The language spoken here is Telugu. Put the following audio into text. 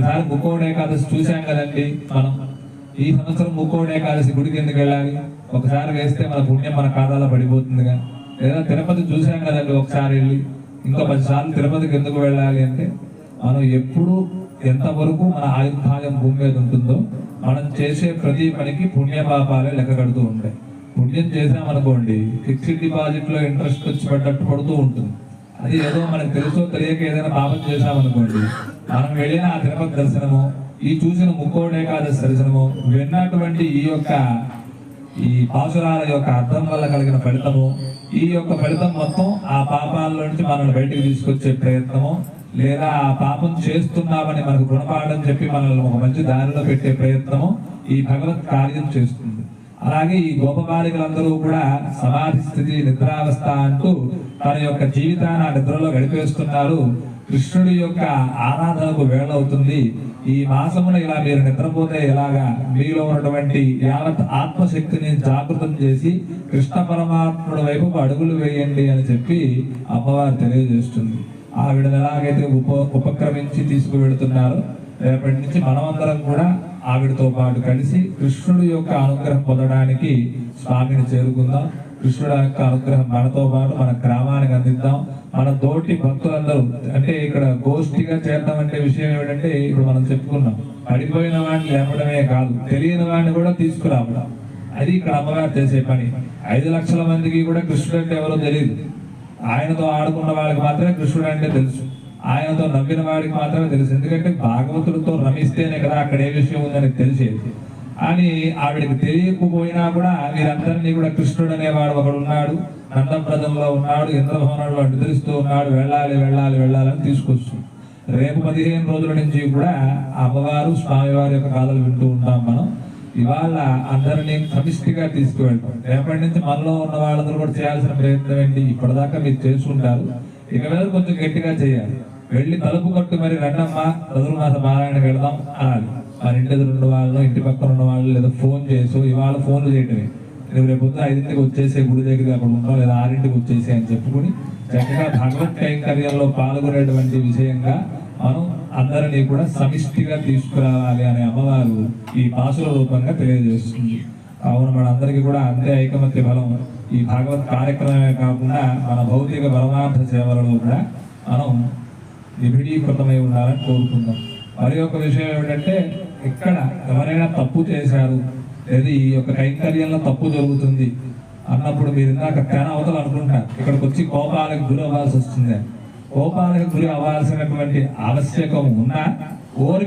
ఒకసారి ముక్కోడి ఏకాదశి చూశాం కదండి మనం. ఈ సంవత్సరం ముక్కోడి ఏకాదశి గుడికి ఎందుకు వెళ్ళాలి? ఒకసారి వేస్తే మన పుణ్యం మన ఖాతాలో పడిపోతుందిగా. లేదా తిరుపతి చూసాం కదండి ఒకసారి వెళ్ళి. ఇంకో పది సార్లు తిరుపతికి ఎందుకు వెళ్ళాలి అంటే మనం ఎప్పుడు ఎంతవరకు మన ఆయుర్భాగం భూమి మీద ఉంటుందో మనం చేసే ప్రతి పనికి పుణ్యపాపాలే లెక్క కడుతూ ఉంటాయి. పుణ్యం చేసామనుకోండి ఫిక్స్డ్ డిపాజిట్లో ఇంట్రెస్ట్ వచ్చి పడ్డట్టు పడుతూ ఉంటుంది. అది ఏదో మనకు తెలుసో తెలియక ఏదైనా పాపం చేశామనుకోండి మనం వెళ్ళిన ఆ తిరుపతి దర్శనము ఈ చూసిన ముక్కోడే ఏకాదశి దర్శనము విన్నటువంటి ఈ యొక్క ఈ పాసురాల యొక్క అర్థం వల్ల కలిగిన ఫలితము ఈ యొక్క ఫలితం మొత్తం ఆ పాపాల నుంచి మనల్ని బయటికి తీసుకొచ్చే ప్రయత్నము లేదా ఆ పాపం చేస్తున్నామని మనకు గుణపాఠం చెప్పి మనల్ని ఒక మంచి దారిలో పెట్టే ప్రయత్నము ఈ భగవత్ కార్యం చేస్తుంది. అలాగే ఈ గోప బాలికలందరూ కూడా సమాధి స్థితి నిద్రావస్థ అంటూ తన యొక్క జీవితాన్ని ఆ నిద్రలో గడిపేస్తున్నారు. కృష్ణుడి యొక్క ఆరాధనకు వేళవుతుంది ఈ మాసమున ఇలా మీరు నిద్రపోతే ఇలాగా మీలో ఉన్నటువంటి యావత్ ఆత్మశక్తిని జాగృతం చేసి కృష్ణ పరమాత్ముడి వైపు అడుగులు వేయండి అని చెప్పి అమ్మవారు తెలియజేస్తుంది. ఆవిడ ఎలాగైతే ఉప ఉపక్రమించి తీసుకువెడుతున్నారు రేపటి నుంచి మనమందరం కూడా ఆవిడతో పాటు కలిసి కృష్ణుడి యొక్క అనుగ్రహం పొందడానికి స్వామిని చేరుకుందాం. కృష్ణుడు యొక్క అనుగ్రహం మనతో పాటు మన గ్రామానికి అందిద్దాం. మన తోటి భక్తులందరూ అంటే ఇక్కడ గోష్ఠిగా చేరడం అంటే విషయం ఏమిటంటే ఇప్పుడు మనం చెప్పుకున్నాం. పడిపోయిన వాడిని లేపడమే కాదు తెలియని వాడిని కూడా తీసుకురావడం. అది ఇక్కడ అమ్మగారు చేసే పని. ఐదు లక్షల మందికి కూడా కృష్ణుడు అంటే ఎవరో తెలియదు ఆయనతో ఆడుకున్న వాళ్ళకి మాత్రమే కృష్ణుడు అంటే తెలుసు. ఆయనతో నవ్విన వాడికి మాత్రమే తెలుసు. ఎందుకంటే భాగవతుడితో రమిస్తేనే కదా అక్కడ ఏ విషయం ఉందని తెలిసేది. అని ఆవిడకి తెలియకపోయినా కూడా వీరందరినీ కూడా కృష్ణుడు అనేవాడు ఒకడు ఉన్నాడు. నందప్రదంలో ఉన్నాడు ఇంద్రభవనంలో నిద్రిస్తూ ఉన్నాడు. వెళ్ళాలి వెళ్ళాలి వెళ్ళాలని తీసుకొస్తుంది. రేపు పదిహేను రోజుల నుంచి కూడా అమ్మవారు స్వామివారి యొక్క కథలు వింటూ ఉంటాం మనం. ఇవాళ అందరినీ సమిష్టిగా తీసుకువెళ్తాం. రేపటి నుంచి మనలో ఉన్న వాళ్ళందరూ కూడా చేయాల్సిన ప్రయత్నం ఏంటి? ఇప్పటిదాకా మీరు చేసుకుంటారు ఇక మీద కొంచెం గట్టిగా చేయాలి. వెళ్ళి తలుపు కొట్టు మరి రండమ్మా చతుర్మాస పారాయణకి వెళ్దాం అనాలి. మన ఇంటి దగ్గర ఉన్న వాళ్ళు ఇంటి పక్కన ఉన్న వాళ్ళు లేదా ఫోన్ చేసు ఇవాళ ఫోన్లు చేయటమే. నువ్వు రేపు పొద్దున ఐదింటికి వచ్చేసే గుడి దగ్గర అక్కడ ఉందో లేదా ఆరింటికి వచ్చేసే అని చెప్పుకుని చక్కగా భగవత్ కైంకర్యంలో పాల్గొనేటువంటి విషయంగా మనం అందరినీ కూడా సమిష్టిగా తీసుకురావాలి అనే అమ్మవారు ఈ పాసుల రూపంగా తెలియజేస్తుంది. అవును మనందరికీ కూడా అంతే ఐకమత్య బలం. ఈ భాగవత్ కార్యక్రమమే కాకుండా మన భౌతిక పరమార్థ సేవలలో కూడా మనం నిబిడీకృతమై ఉండాలని కోరుకుందాం. మరి ఒక విషయం ఏమిటంటే ఇక్కడ ఎవరైనా తప్పు చేశారు లేదా ఈ యొక్క కైంకర్యంలో తప్పు జరుగుతుంది అన్నప్పుడు మీరు ఇందాక తెన అవతలు అనుకుంటారు. ఇక్కడికి వచ్చి కోపాలకు గురి అవ్వాల్సి వస్తుంది. కోపాలకు గురి అవ్వాల్సినటువంటి ఆవశ్యకం ఉన్నా ఓరి